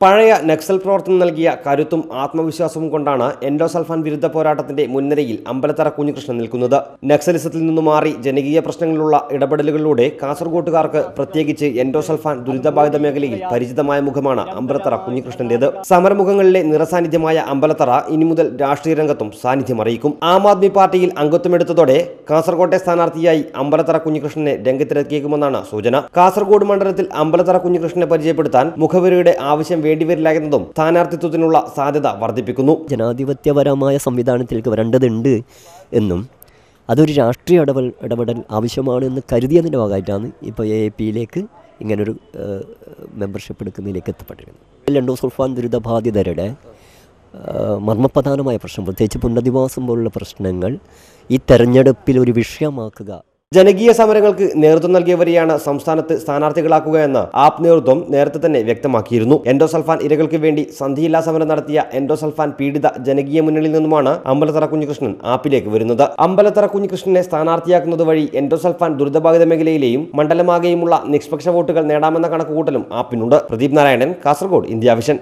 പഴയ നക്സൽ പ്രവർത്തനം നൽകിയ കരുത്തും ആത്മവിശ്വാസവും കൊണ്ടാണ് എൻഡോസൾഫാൻ വിരുദ്ധ പോരാട്ടത്തിന്റെ മുൻനിരയിൽ അമ്പലത്തറ കുഞ്ഞികൃഷ്ണൻ നിൽക്കുന്നത്. നക്സലിസത്തിൽ നിന്ന് മാറി ജനകീയ പ്രശ്നങ്ങളിലുള്ള ഇടപെടലുകളിലൂടെ കാസർഗോട്ടുകാർക്ക് പ്രത്യേകിച്ച് എൻഡോസൾഫാൻ ദുരിതബാധിത മേഖലയിൽ പരിചിതമായ മുഖമാണ് അമ്പലത്തറ കുഞ്ഞികൃഷ്ണന്റേത്. സമരമുഖങ്ങളിലെ നിറസാന്നിധ്യമായ അമ്പലത്തറ ഇനി മുതൽ രാഷ്ട്രീയ രംഗത്തും സാന്നിധ്യം അറിയിക്കും. ആം ആദ്മി പാർട്ടിയിൽ അംഗത്വമെടുത്തതോടെ കാസർകോട്ടെ സ്ഥാനാർത്ഥിയായി അമ്പലത്തറ കുഞ്ഞികൃഷ്ണനെ രംഗത്തിലെത്തിയേക്കുമെന്നാണ് സൂചന. കാസർഗോഡ് മണ്ഡലത്തിൽ അമ്പലത്തറ കുഞ്ഞികൃഷ്ണനെ പരിചയപ്പെടുത്താൻ മുഖവരിയുടെ ആവശ്യം വേണ്ടിവരില്ല എന്നതും സ്ഥാനാർത്ഥിത്വത്തിനുള്ള സാധ്യത വർദ്ധിപ്പിക്കുന്നു. ജനാധിപത്യപരമായ സംവിധാനത്തിലേക്ക് വരേണ്ടതുണ്ട് എന്നും അതൊരു രാഷ്ട്രീയ ഇടപെടൽ ഇടപെടൽ ആവശ്യമാണ് എന്ന് കരുതിയതിന്റെ ഭാഗമായിട്ടാണ് ഇപ്പോൾ എ പിയിലേക്ക് ഇങ്ങനൊരു മെമ്പർഷിപ്പ് എടുക്കുന്നതിലേക്ക് എത്തപ്പെട്ടിരുന്നത് സുൽഫാൻ ദുരിതബാധിതരുടെ മർമ്മപ്രധാനമായ പ്രശ്നം പ്രത്യേകിച്ച് പുനരധിവാസം പോലുള്ള പ്രശ്നങ്ങൾ ഈ തെരഞ്ഞെടുപ്പിൽ ഒരു വിഷയമാക്കുക ജനകീയ സമരങ്ങൾക്ക് നേതൃത്വം നൽകിയവരെയാണ് സംസ്ഥാനത്ത് സ്ഥാനാർത്ഥികളാക്കുക എന്ന് ആപ് നേതൃത്വം നേരത്തെ തന്നെ വ്യക്തമാക്കിയിരുന്നു. എൻഡോസൾഫാൻ ഇരകൾക്ക് വേണ്ടി സന്ധിയില്ലാ സമരം നടത്തിയ എൻഡോസൾഫാൻ പീഡിത ജനകീയ മുന്നണിയിൽ നിന്നുമാണ് അമ്പലത്തറ കുഞ്ഞികൃഷ്ണൻ ആപ്പിലേക്ക് വരുന്നത്. അമ്പലത്തറ കുഞ്ഞികൃഷ്ണനെ സ്ഥാനാർത്ഥിയാക്കുന്നത് വഴി എൻഡോസൾഫാൻ ദുരിതബാധിത മേഖലയിലെയും മണ്ഡലമാകെയുമുള്ള നിഷ്പക്ഷ വോട്ടുകൾ നേടാമെന്ന കണക്കുകൂട്ടലും ആപ്പിനുണ്ട്. Pradeep Narayanan Kasaragod India Vision.